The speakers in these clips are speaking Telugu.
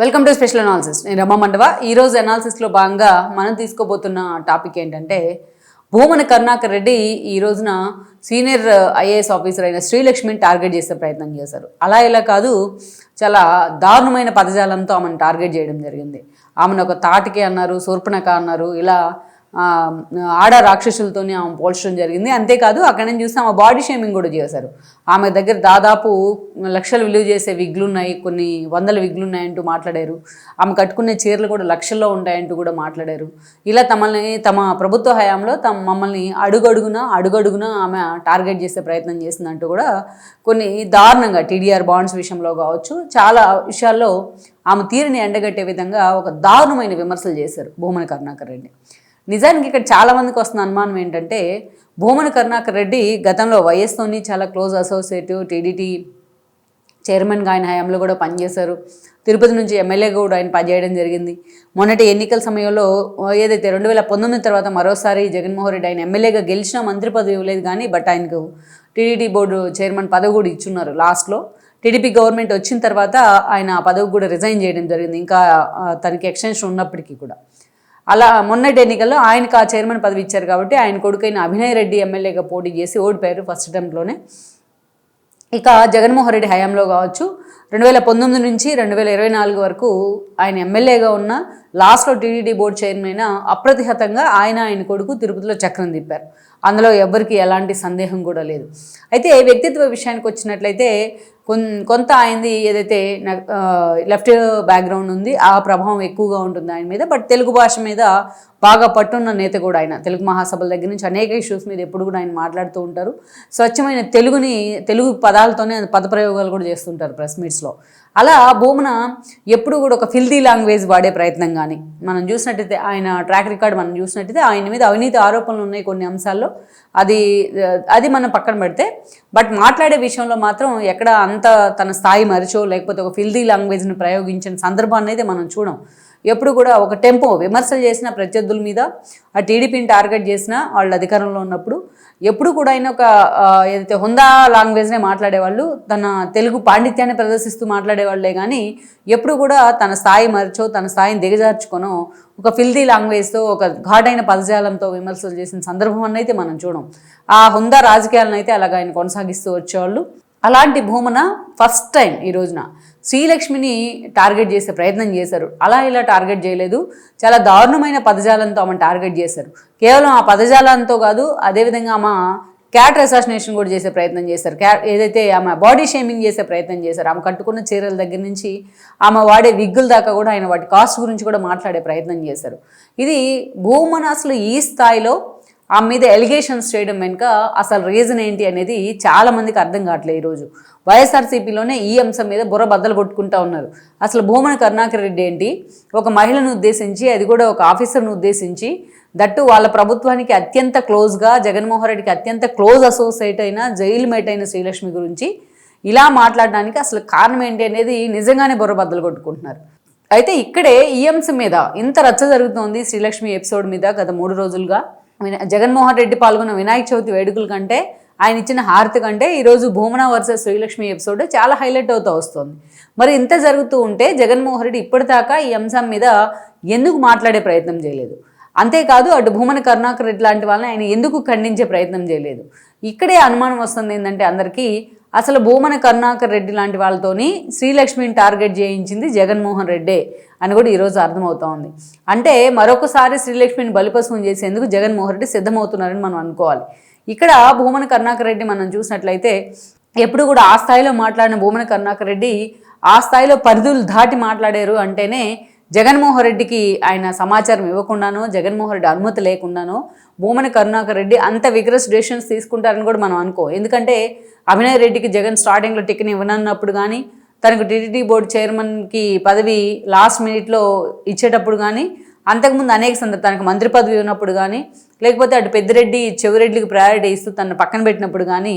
వెల్కమ్ టు స్పెషల్ అనాలిసిస్ నేను రమ మండవ. ఈరోజు అనాలిసిస్లో భాగంగా మనం తీసుకోబోతున్న టాపిక్ ఏంటంటే భూమన కరుణాకర్ రెడ్డి ఈ రోజున సీనియర్ ఐఏఎస్ ఆఫీసర్ అయిన శ్రీలక్ష్మిని టార్గెట్ చేసే ప్రయత్నం చేశారు. అలా ఇలా కాదు చాలా దారుణమైన పదజాలంతో ఆమెను టార్గెట్ చేయడం జరిగింది. ఆమెను ఒక తాటికి అన్నారు శూర్పణక అన్నారు ఇలా ఆడ రాక్షసులతోని ఆమె పోల్చడం జరిగింది. అంతేకాదు అక్కడ నుంచి చూస్తే ఆమె బాడీ షేమింగ్ కూడా చేశారు. ఆమె దగ్గర దాదాపు లక్షలు విలువ చేసే విగ్లు ఉన్నాయి కొన్ని వందల విగ్లు ఉన్నాయంటూ మాట్లాడారు. ఆమె కట్టుకునే చీరలు కూడా లక్షల్లో ఉంటాయంటూ కూడా మాట్లాడారు. ఇలా తమల్ని తమ ప్రభుత్వ హయాంలో తమ మమ్మల్ని అడుగడుగున అడుగడుగున ఆమె టార్గెట్ చేసే ప్రయత్నం చేసిందంటూ కూడా కొన్ని దారుణంగా టీడీఆర్ బాండ్స్ విషయంలో కావచ్చు చాలా విషయాల్లో ఆమె తీరుని ఎండగట్టే విధంగా ఒక దారుణమైన విమర్శలు చేశారు భూమన కరుణాకర్ రెడ్డి. నిజానికి ఇక్కడ చాలామందికి వస్తున్న అనుమానం ఏంటంటే భూమన కరుణాకర్ రెడ్డి గతంలో వైఎస్తోని చాలా క్లోజ్ అసోసియేట్ టీడీటీ చైర్మన్గా ఆయన హయాంలో కూడా పనిచేశారు. తిరుపతి నుంచి ఎమ్మెల్యేగా కూడా ఆయన పనిచేయడం జరిగింది. మొన్నటి ఎన్నికల సమయంలో ఏదైతే రెండు వేల పంతొమ్మిది తర్వాత మరోసారి జగన్మోహన్ రెడ్డి ఆయన ఎమ్మెల్యేగా గెలిచిన మంత్రి పదవి ఇవ్వలేదు కానీ బట్ ఆయనకు టీడీటీ బోర్డు చైర్మన్ పదవి కూడా ఇచ్చున్నారు లాస్ట్లో. టీడీపీ గవర్నమెంట్ వచ్చిన తర్వాత ఆయన ఆ పదవి కూడా రిజైన్ చేయడం జరిగింది. ఇంకా తనకి ఎక్స్టెన్షన్ ఉన్నప్పటికీ కూడా. అలా మొన్నటి ఎన్నికల్లో ఆయనకు ఆ చైర్మన్ పదవి ఇచ్చారు కాబట్టి ఆయన కొడుకైన అభినయ్ రెడ్డి ఎమ్మెల్యేగా పోటీ చేసి ఓడిపోయారు ఫస్ట్ టైంలోనే ఇక జగన్మోహన్ రెడ్డి హయాంలో కావచ్చు రెండు వేల పంతొమ్మిది నుంచి రెండు వేల ఇరవై నాలుగు వరకు ఆయన ఎమ్మెల్యేగా ఉన్న లాస్ట్లో టీడీడీ బోర్డు చైర్మన్ అయిన అప్రతిహతంగా ఆయన ఆయన కొడుకు తిరుపతిలో చక్రం తిప్పారు. అందులో ఎవ్వరికి ఎలాంటి సందేహం కూడా లేదు. అయితే వ్యక్తిత్వ విషయానికి వచ్చినట్లయితే కొంత ఆయనది ఏదైతే లెఫ్ట్ బ్యాక్గ్రౌండ్ ఉంది ఆ ప్రభావం ఎక్కువగా ఉంటుంది ఆయన మీద. బట్ తెలుగు భాష మీద బాగా పట్టున్న నేత కూడా ఆయన. తెలుగు మహాసభల దగ్గర నుంచి అనేక ఇష్యూస్ మీద ఎప్పుడు కూడా ఆయన మాట్లాడుతూ ఉంటారు. స్వచ్ఛమైన తెలుగుని తెలుగు పదాలతోనే ఆయన పదప్రయోగాలు కూడా చేస్తుంటారు ప్రెస్ మీట్స్లో అలా భూమన ఎప్పుడు కూడా ఒక ఫిల్దీ లాంగ్వేజ్ వాడే ప్రయత్నం కానీ మనం చూసినట్టయితే ఆయన ట్రాక్ రికార్డ్ మనం చూసినట్టయితే ఆయన మీద అవినీతి ఆరోపణలు ఉన్నాయి కొన్ని అంశాల్లో. అది అది మనం పక్కన పెడితే బట్ మాట్లాడే విషయంలో మాత్రం ఎక్కడ అంత తన స్థాయి మరిచో లేకపోతే ఒక ఫిల్దీ లాంగ్వేజ్ని ప్రయోగించిన సందర్భాన్ని అయితే మనం చూడం. ఎప్పుడు కూడా ఒక టెంపో విమర్శలు చేసిన ప్రత్యర్థుల మీద ఆ టీడీపీని టార్గెట్ చేసిన వాళ్ళు అధికారంలో ఉన్నప్పుడు ఎప్పుడు కూడా ఆయన ఒక ఏదైతే హుందా లాంగ్వేజ్నే మాట్లాడేవాళ్ళు తన తెలుగు పాండిత్యాన్ని ప్రదర్శిస్తూ మాట్లాడేవాళ్ళే కానీ ఎప్పుడు కూడా తన స్థాయి మరచో తన స్థాయిని దిగజార్చుకొనో ఒక ఫిల్దీ లాంగ్వేజ్తో ఒక ఘాటైన పదజాలంతో విమర్శలు చేసిన సందర్భం అన్నైతే మనం చూడం. ఆ హుందా రాజకీయాలను అయితే అలాగ ఆయన కొనసాగిస్తూ వచ్చేవాళ్ళు. అలాంటి భూమన ఫస్ట్ టైం ఈ రోజున శ్రీలక్ష్మిని టార్గెట్ చేసే ప్రయత్నం చేశారు. అలా ఇలా టార్గెట్ చేయలేదు. చాలా దారుణమైన పదజాలంతో ఆమెను టార్గెట్ చేశారు. కేవలం ఆ పదజాలంతో కాదు అదేవిధంగా ఆమె క్యాట్ అసాసినేషన్ కూడా చేసే ప్రయత్నం చేశారు. క్యా ఏదైతే ఆమె బాడీ షేమింగ్ చేసే ప్రయత్నం చేశారు ఆమె కట్టుకున్న చీరల దగ్గర నుంచి ఆమె వాడే విగ్గుల దాకా కూడా ఆయన వాటి కాస్ట్ గురించి కూడా మాట్లాడే ప్రయత్నం చేశారు. ఇది భూమన అసలు ఈ స్థాయిలో ఆమె మీద ఎలిగేషన్స్ చేయడం వెనుక అసలు రీజన్ ఏంటి అనేది చాలామందికి అర్థం కావట్లేదు ఈరోజు వైఎస్ఆర్సీపీలోనే ఈ అంశం మీద బుర్ర బద్దలు కొట్టుకుంటా ఉన్నారు. అసలు భూమన కరుణాకర్ రెడ్డి ఏంటి? ఒక మహిళను ఉద్దేశించి అది కూడా ఒక ఆఫీసర్ను ఉద్దేశించి దట్టు వాళ్ళ ప్రభుత్వానికి అత్యంత క్లోజ్గా జగన్మోహన్ రెడ్డికి అత్యంత క్లోజ్ అసోసియేట్ అయిన జైలు మేట్ అయిన శ్రీలక్ష్మి గురించి ఇలా మాట్లాడడానికి అసలు కారణం ఏంటి అనేది నిజంగానే బుర్ర బద్దలు కొట్టుకుంటున్నారు. అయితే ఇక్కడే ఈ అంశం మీద ఇంత రచ్చ జరుగుతోంది శ్రీలక్ష్మి ఎపిసోడ్ మీద గత మూడు రోజులుగా. జగన్మోహన్ రెడ్డి పాల్గొన్న వినాయక చవితి వేడుకల కంటే ఆయన ఇచ్చిన హారతి కంటే ఈరోజు భూమన వర్సెస్ శ్రీలక్ష్మి ఎపిసోడ్ చాలా హైలైట్ అవుతూ వస్తుంది. మరి ఇంత జరుగుతూ ఉంటే జగన్మోహన్ రెడ్డి ఇప్పటిదాకా ఈ అంశం మీద ఎందుకు మాట్లాడే ప్రయత్నం చేయలేదు? అంతేకాదు అటు భూమన కరుణాకర్ రెడ్డి లాంటి వాళ్ళని ఆయన ఎందుకు ఖండించే ప్రయత్నం చేయలేదు? ఇక్కడే అనుమానం వస్తుంది ఏంటంటే అందరికీ అసలు భూమన కరుణాకర్ రెడ్డి లాంటి వాళ్ళతోని శ్రీలక్ష్మిని టార్గెట్ చేయించింది జగన్మోహన్ రెడ్డే అని కూడా ఈరోజు అర్థమవుతా ఉంది అంటే మరొకసారి శ్రీలక్ష్మిని బలిపశువుని చేసేందుకు జగన్మోహన్ రెడ్డి సిద్ధమవుతున్నారని మనం అనుకోవాలి. ఇక్కడ భూమన కరుణాకర్ రెడ్డి మనం చూసినట్లయితే ఎప్పుడు కూడా ఆ స్థాయిలో మాట్లాడిన భూమన కరుణాకర్ రెడ్డి ఆ స్థాయిలో పరిధులు దాటి మాట్లాడారు అంటేనే జగన్మోహన్ రెడ్డికి ఆయన సమాచారం ఇవ్వకుండానో జగన్మోహన్ రెడ్డి అనుమతి లేకుండానో భూమన కరుణాకర్ రెడ్డి అంత విగ్రస్ డెసిషన్స్ తీసుకుంటారని కూడా మనం అనుకో. ఎందుకంటే అభినయ్ రెడ్డికి జగన్ స్టార్టింగ్లో టికెట్ ఇవ్వనన్నప్పుడు కానీ తనకు టీటీడీ బోర్డు చైర్మన్కి పదవి లాస్ట్ మినిట్లో ఇచ్చేటప్పుడు కానీ అంతకుముందు అనేక సందర్భ తనకు మంత్రి పదవి ఉన్నప్పుడు కానీ లేకపోతే అటు పెద్దిరెడ్డి చెవిరెడ్డికి ప్రయారిటీ ఇస్తూ తన పక్కన పెట్టినప్పుడు కానీ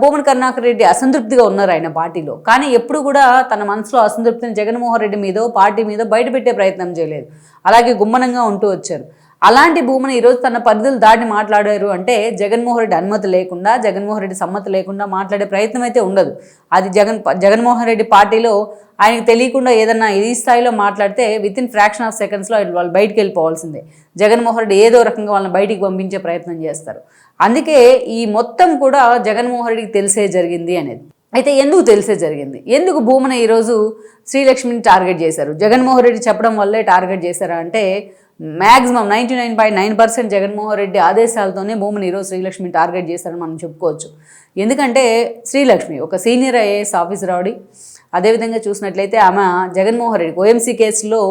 భూమన్ కరుణాకర్ రెడ్డి అసంతృప్తిగా ఉన్నారు ఆయన పార్టీలో. కానీ ఎప్పుడు కూడా తన మనసులో అసంతృప్తిని జగన్మోహన్ రెడ్డి మీదో పార్టీ మీద బయటపెట్టే ప్రయత్నం చేయలేదు. అలాగే గుమ్మనంగా ఉంటూ వచ్చారు. అలాంటి భూమిని ఈరోజు తన పరిధులు దాటి మాట్లాడారు అంటే జగన్మోహన్ రెడ్డి అనుమతి లేకుండా జగన్మోహన్ రెడ్డి సమ్మతి లేకుండా మాట్లాడే ప్రయత్నం అయితే ఉండదు. అది జగన్ జగన్మోహన్ రెడ్డి పార్టీలో ఆయనకు తెలియకుండా ఏదన్నా ఈ స్థాయిలో మాట్లాడితే విత్ ఇన్ ఫ్రాక్షన్ ఆఫ్ సెకండ్స్లో వాళ్ళు బయటికి వెళ్ళిపోవాల్సిందే. జగన్మోహన్ రెడ్డి ఏదో రకంగా వాళ్ళని బయటికి పంపించే ప్రయత్నం చేస్తారు. అందుకే ఈ మొత్తం కూడా జగన్మోహన్ రెడ్డికి తెలిసే జరిగింది అనేది. అయితే ఎందుకు తెలిసే జరిగింది? ఎందుకు భూమన ఈరోజు శ్రీలక్ష్మిని టార్గెట్ చేశారు? జగన్మోహన్ రెడ్డి చెప్పడం వల్లే టార్గెట్ చేశారా అంటే maximum ninety nine point nine percent Jaganmohan Reddy ఆదేశాలతోనే భూమిని ఈరోజు శ్రీలక్ష్మి టార్గెట్ చేశారని మనం చెప్పుకోవచ్చు. ఎందుకంటే శ్రీలక్ష్మి ఒక సీనియర్ ఐఏఎస్ ఆఫీసర్ ఆవిడ. అదేవిధంగా చూసినట్లయితే ఆమె జగన్మోహన్ రెడ్డి ఓఎంసీ కేసులో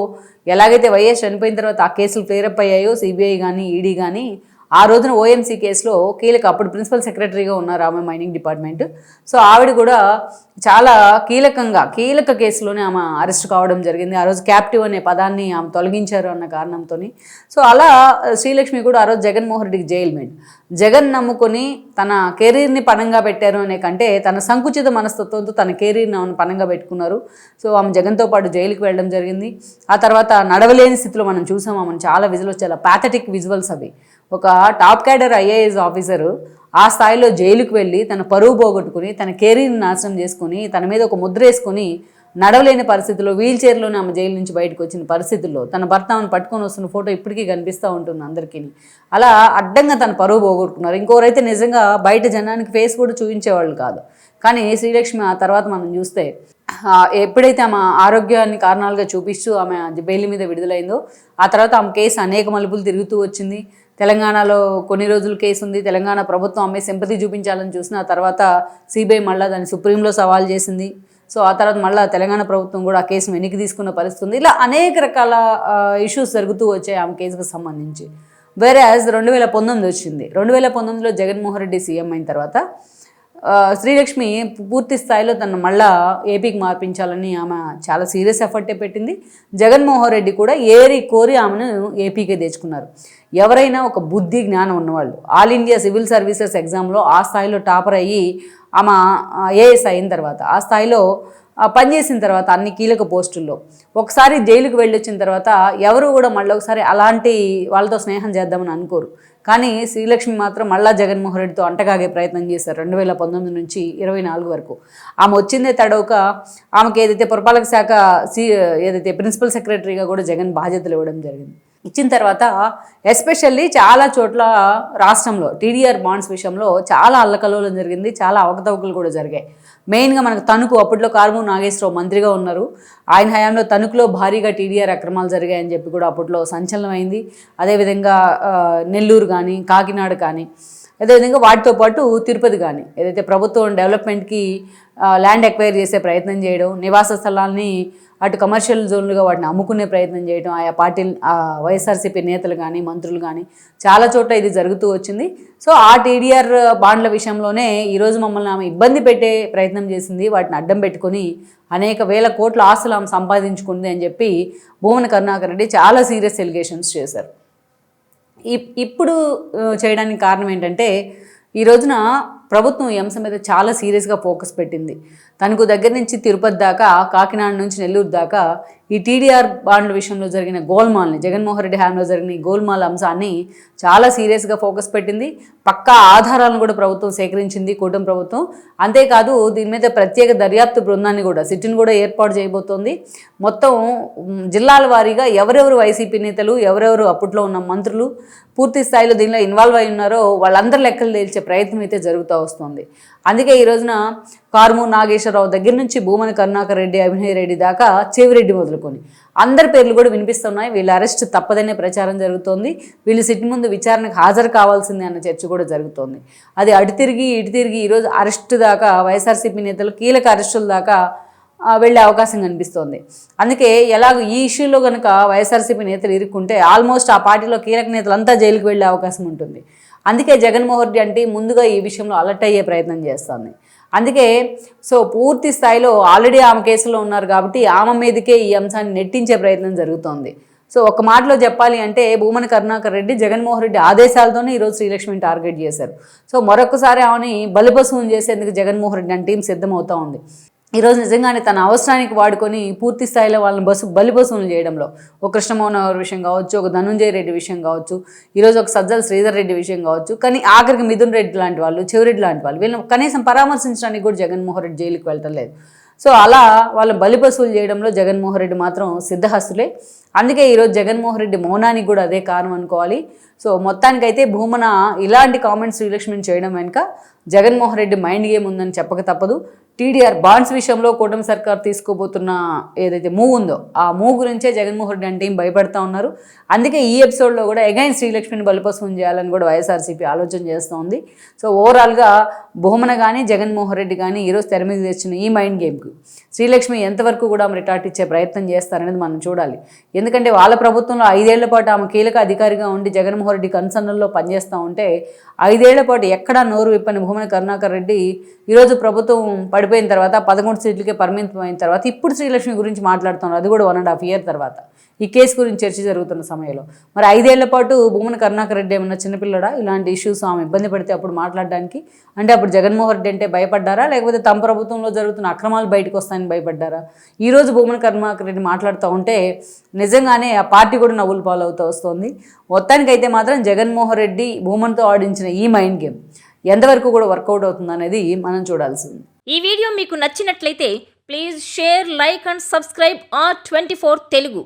ఎలాగైతే వైఎస్ చనిపోయిన తర్వాత ఆ కేసులు క్లియరప్ అయ్యాయో సిబిఐ కానీ ఈడీ కానీ ఆ రోజున ఓఎంసీ కేసులో కీలక అప్పుడు ప్రిన్సిపల్ సెక్రటరీగా ఉన్నారు ఆమె మైనింగ్ డిపార్ట్మెంట్. సో ఆవిడ కూడా చాలా కీలకంగా కీలక కేసులోనే ఆమె అరెస్ట్ కావడం జరిగింది. ఆ రోజు క్యాప్టివ్ అనే పదాన్ని ఆమె తొలగించారు అన్న కారణంతో సో అలా శ్రీలక్ష్మి కూడా ఆ రోజు జగన్మోహన్ రెడ్డికి జైలు మేడ్ జగన్ నమ్ముకొని తన కెరీర్ని పణంగా పెట్టారు అనే కంటే తన సంకుచిత మనస్తత్వంతో తన కెరీర్ని ఆమెను పణంగా పెట్టుకున్నారు. సో ఆమె జగన్తో పాటు జైలుకి వెళ్ళడం జరిగింది. ఆ తర్వాత నడవలేని స్థితిలో మనం చూసాం. ఆమెను చాలా విజువల్స్ చాలా ప్యాథటిక్ విజువల్స్ అవి. ఒక టాప్ క్యాడర్ ఐఏఎస్ ఆఫీసరు ఆ స్థాయిలో జైలుకు వెళ్ళి తన పరువు పోగొట్టుకుని తన కెరీర్ని నాశనం చేసుకుని తన మీద ఒక ముద్ర వేసుకుని నడవలేని పరిస్థితుల్లో వీల్ చైర్లోనే ఆమె జైలు నుంచి బయటకు వచ్చిన పరిస్థితుల్లో తన భర్త ఆమెను పట్టుకొని వస్తున్న ఫోటో ఇప్పటికీ కనిపిస్తూ ఉంటుంది అందరికీ. అలా అడ్డంగా తన పరువు పోగొట్టుకున్నారు. ఇంకోరైతే నిజంగా బయట జనానికి ఫేస్ కూడా చూపించేవాళ్ళు కాదు. కానీ శ్రీలక్ష్మి ఆ తర్వాత మనం చూస్తే ఎప్పుడైతే ఆమె ఆరోగ్యాన్ని కారణాలుగా చూపిస్తూ ఆమె బెయిల్ మీద విడుదలైందో ఆ తర్వాత ఆమె కేసు అనేక మలుపులు తిరుగుతూ వచ్చింది. తెలంగాణలో కొన్ని రోజులు కేసు ఉంది. తెలంగాణ ప్రభుత్వం ఆమె సింపతి చూపించాలని చూసిన ఆ తర్వాత సిబిఐ మళ్ళీ దాన్ని సుప్రీంలో సవాల్ చేసింది. సో ఆ తర్వాత మళ్ళీ తెలంగాణ ప్రభుత్వం కూడా ఆ కేసు వెనక్కి తీసుకున్న పరిస్థితుంది. ఇలా అనేక రకాల ఇష్యూస్ జరుగుతూ వచ్చాయి ఆమె కేసుకు సంబంధించి. వేరే యాజ్ రెండు వేల పంతొమ్మిది వచ్చింది. రెండు వేల పంతొమ్మిదిలో జగన్మోహన్ రెడ్డి సీఎం అయిన తర్వాత శ్రీలక్ష్మి పూర్తి స్థాయిలో తను మళ్ళా ఏపీకి మార్పించాలని ఆమె చాలా సీరియస్ ఎఫర్టే పెట్టింది. జగన్మోహన్ రెడ్డి కూడా ఏరి కోరి ఆమెను ఏపీకే తెచ్చుకున్నారు. ఎవరైనా ఒక బుద్ధి జ్ఞానం ఉన్నవాళ్ళు ఆల్ ఇండియా సివిల్ సర్వీసెస్ ఎగ్జామ్లో ఆ స్థాయిలో టాపర్ అయ్యి ఆమె ఏఎస్ అయిన తర్వాత ఆ స్థాయిలో పనిచేసిన తర్వాత అన్ని కీలక పోస్టుల్లో. ఒకసారి జైలుకు వెళ్ళొచ్చిన తర్వాత ఎవరు కూడా మళ్ళీ ఒకసారి అలాంటి వాళ్ళతో స్నేహం చేద్దామని అనుకోరు. కానీ శ్రీలక్ష్మి మాత్రం మళ్ళా జగన్మోహన్ రెడ్డితో అంటగాగే ప్రయత్నం చేశారు రెండు వేల పంతొమ్మిది నుంచి ఇరవై నాలుగు వరకు. ఆమె వచ్చిందే తడవక ఆమెకి ఏదైతే పురపాలక శాఖ సి ఏదైతే ప్రిన్సిపల్ సెక్రటరీగా కూడా జగన్ బాధ్యతలు ఇవ్వడం జరిగింది. ఇచ్చిన తర్వాత ఎస్పెషల్లీ చాలా చోట్ల రాష్ట్రంలో టీడీఆర్ బాండ్స్ విషయంలో చాలా అల్లకల్లోలం జరిగింది చాలా అవకతవకలు కూడా జరిగాయి. మెయిన్గా మనకు తణుకు అప్పట్లో కారుము నాగేశ్వరరావు మంత్రిగా ఉన్నారు. ఆయన హయాంలో తణుకులో భారీగా టీడీఆర్ అక్రమాలు జరిగాయని చెప్పి కూడా అప్పట్లో సంచలనం అయింది అదేవిధంగా నెల్లూరు కానీ కాకినాడ కానీ అదేవిధంగా వాటితో పాటు తిరుపతి కానీ ఏదైతే ప్రభుత్వం డెవలప్మెంట్కి ల్యాండ్ ఎక్వైర్ చేసే ప్రయత్నం చేయడం నివాస స్థలాల్ని అటు కమర్షియల్ జోన్లుగా వాటిని అమ్ముకునే ప్రయత్నం చేయడం ఆయా పార్టీ వైఎస్ఆర్సీపీ నేతలు కానీ మంత్రులు కానీ చాలా చోట్ల ఇది జరుగుతూ వచ్చింది. సో ఆ టీడీఆర్ బాండ్ల విషయంలోనే ఈరోజు మమ్మల్ని ఆమె ఇబ్బంది పెట్టే ప్రయత్నం చేసింది. వాటిని అడ్డం పెట్టుకొని అనేక వేల కోట్ల ఆస్తులు ఆమె సంపాదించుకుంది అని చెప్పి భువన కరుణాకర్ రెడ్డి చాలా సీరియస్ ఎలిగేషన్స్ చేశారు. ఇప్పుడు చేయడానికి కారణం ఏంటంటే ఈ రోజున ప్రభుత్వం ఈ అంశం మీద చాలా సీరియస్గా ఫోకస్ పెట్టింది. తనకు దగ్గర నుంచి తిరుపతి దాకా కాకినాడ నుంచి నెల్లూరు దాకా ఈ టీడీఆర్ బాండ్ల విషయంలో జరిగిన గోల్మాల్ని జగన్మోహన్ రెడ్డి హ్యాండ్లో జరిగిన గోల్మాల్ అంశాన్ని చాలా సీరియస్గా ఫోకస్ పెట్టింది. పక్కా ఆధారాలను కూడా ప్రభుత్వం సేకరించింది కూటమి ప్రభుత్వం. అంతేకాదు దీని మీద ప్రత్యేక దర్యాప్తు బృందాన్ని కూడా సిట్టిని కూడా ఏర్పాటు చేయబోతోంది. మొత్తం జిల్లాల వారీగా ఎవరెవరు వైసీపీ నేతలు ఎవరెవరు అప్పట్లో ఉన్న మంత్రులు పూర్తి స్థాయిలో దీనిలో ఇన్వాల్వ్ అయి ఉన్నారో వాళ్ళందరి లెక్కలు తేల్చే ప్రయత్నం అయితే జరుగుతూ వస్తుంది. అందుకే ఈ రోజున కార్ము నాగేశ్వరరావు దగ్గర నుంచి భూమన కరుణాకర్ రెడ్డి అభినయ్ రెడ్డి దాకా చెవిరెడ్డి మొదలుకొని అందరి పేర్లు కూడా వినిపిస్తున్నాయి. వీళ్ళ అరెస్ట్ తప్పదనే ప్రచారం జరుగుతోంది. వీళ్ళు సిట్ ముందు విచారణకు హాజరు కావాల్సిందే అన్న చర్చ కూడా జరుగుతోంది. అది అటు తిరిగి ఇటు తిరిగి ఈరోజు అరెస్ట్ దాకా వైఎస్ఆర్సీపీ నేతలు కీలక అరెస్టుల దాకా వెళ్ళే అవకాశం కనిపిస్తోంది. అందుకే ఎలాగో ఈ ఇష్యూలో కనుక వైఎస్ఆర్సీపీ నేతలు ఇరుక్కుంటే ఆల్మోస్ట్ ఆ పార్టీలో కీలక నేతలు అంతా జైలుకు వెళ్ళే అవకాశం ఉంటుంది. అందుకే జగన్మోహన్ రెడ్డి అంటే ముందుగా ఈ విషయంలో అలర్ట్ అయ్యే ప్రయత్నం చేస్తుంది. అందుకే సో పూర్తి స్థాయిలో ఆల్రెడీ ఆమె కేసులో ఉన్నారు కాబట్టి ఆమె మీదకే ఈ అంశాన్ని నెట్టించే ప్రయత్నం జరుగుతోంది. సో ఒక మాటలో చెప్పాలి అంటే భూమన కరుణాకర్ రెడ్డి జగన్మోహన్ రెడ్డి ఆదేశాలతోనే ఈరోజు శ్రీలక్ష్మిని టార్గెట్ చేశారు. సో మరొకసారి ఆమెని బలిపశువుని చేసేందుకు జగన్మోహన్ రెడ్డి అంటే టీం సిద్ధమవుతా ఉంది. ఈరోజు నిజంగానే తన అవసరానికి వాడుకొని పూర్తి స్థాయిలో వాళ్ళని బస్సు బలిబసులు చేయడంలో ఒక కృష్ణమోహన్ గారి విషయం కావచ్చు ఒక ధనుంజయ రెడ్డి విషయం కావచ్చు ఈరోజు ఒక సజ్జల శ్రీధర్ రెడ్డి విషయం కావచ్చు కానీ ఆఖరికి మిథున్ రెడ్డి లాంటి వాళ్ళు చెవిరెడ్డి లాంటి వాళ్ళు వీళ్ళని కనీసం పరామర్శించడానికి కూడా జగన్మోహన్ రెడ్డి జైలుకి వెళ్ళటం లేదు. సో అలా వాళ్ళ బలిపశువులు చేయడంలో జగన్మోహన్ రెడ్డి మాత్రం సిద్ధహస్తులే. అందుకే ఈరోజు జగన్మోహన్ రెడ్డి మౌనానికి కూడా అదే కారణం అనుకోవాలి. సో మొత్తానికైతే భూమన ఇలాంటి కామెంట్స్ శ్రీలక్ష్మిని చేయడం వెనుక జగన్మోహన్ రెడ్డి మైండ్ గేమ్ ఉందని చెప్పక తప్పదు. టీడీఆర్ బాండ్స్ విషయంలో కూటమి సర్కార్ తీసుకోబోతున్న ఏదైతే మూవ్ ఉందో ఆ మూవ్ గురించే జగన్మోహన్ రెడ్డి అంటే భయపడతా ఉన్నారు. అందుకే ఈ ఎపిసోడ్లో కూడా అగైన్ శ్రీలక్ష్మిని బలపసం చేయాలని కూడా వైఎస్ఆర్సీపీ ఆలోచన చేస్తూ ఉంది. సో ఓవరాల్గా భూమన కానీ జగన్మోహన్ రెడ్డి కానీ ఈరోజు తెర మీద తెచ్చిన ఈ మైండ్ గేమ్కి శ్రీలక్ష్మి ఎంతవరకు కూడా రిటార్ట్ ఇచ్చే ప్రయత్నం చేస్తారనేది మనం చూడాలి. ఎందుకంటే వాళ్ళ ప్రభుత్వంలో ఐదేళ్ళ పాటు ఆమె కీలక అధికారిగా ఉండి జగన్మోహన్ రెడ్డి కన్సర్న్లో పనిచేస్తూ ఉంటే ఐదేళ్ళ పాటు ఎక్కడా నోరు విప్పని భూమన కరుణాకర్ రెడ్డి ఈరోజు ప్రభుత్వం పడిపోయిన తర్వాత పదకొండు సీట్లకే పరిమితం అయిన తర్వాత ఇప్పుడు శ్రీలక్ష్మి గురించి మాట్లాడుతున్నారు. అది కూడా వన్ అండ్ హాఫ్ ఇయర్ తర్వాత. ఈ కేసు గురించి చర్చ జరుగుతున్న సమయంలో. మరి ఐదేళ్ళ పాటు భూమన కరుణాకర్ రెడ్డి ఏమన్నా చిన్నపిల్లడా? ఇలాంటి ఇష్యూస్ ఆమె ఇబ్బంది పడితే అప్పుడు మాట్లాడడానికి? అంటే అప్పుడు జగన్మోహన్ రెడ్డి అంటే భయపడ్డారా? లేకపోతే తమ ప్రభుత్వంలో జరుగుతున్న అక్రమాలు బయటకు వస్తాయని భయపడ్డారా? ఈరోజు భూమన కర్మాకర్ రెడ్డి మాట్లాడుతూ ఉంటే నిజంగానే ఆ పార్టీ కూడా నవ్వులు పాలవుతూ వస్తుంది. మొత్తానికైతే మాత్రం జగన్మోహన్ రెడ్డి భూమన్తో ఆడించిన ఈ మైండ్ గేమ్ ఎంతవరకు కూడా వర్కౌట్ అవుతుంది అనేది మనం చూడాల్సింది. ఈ వీడియో మీకు నచ్చినట్లయితే please share like and subscribe R twenty Telugu.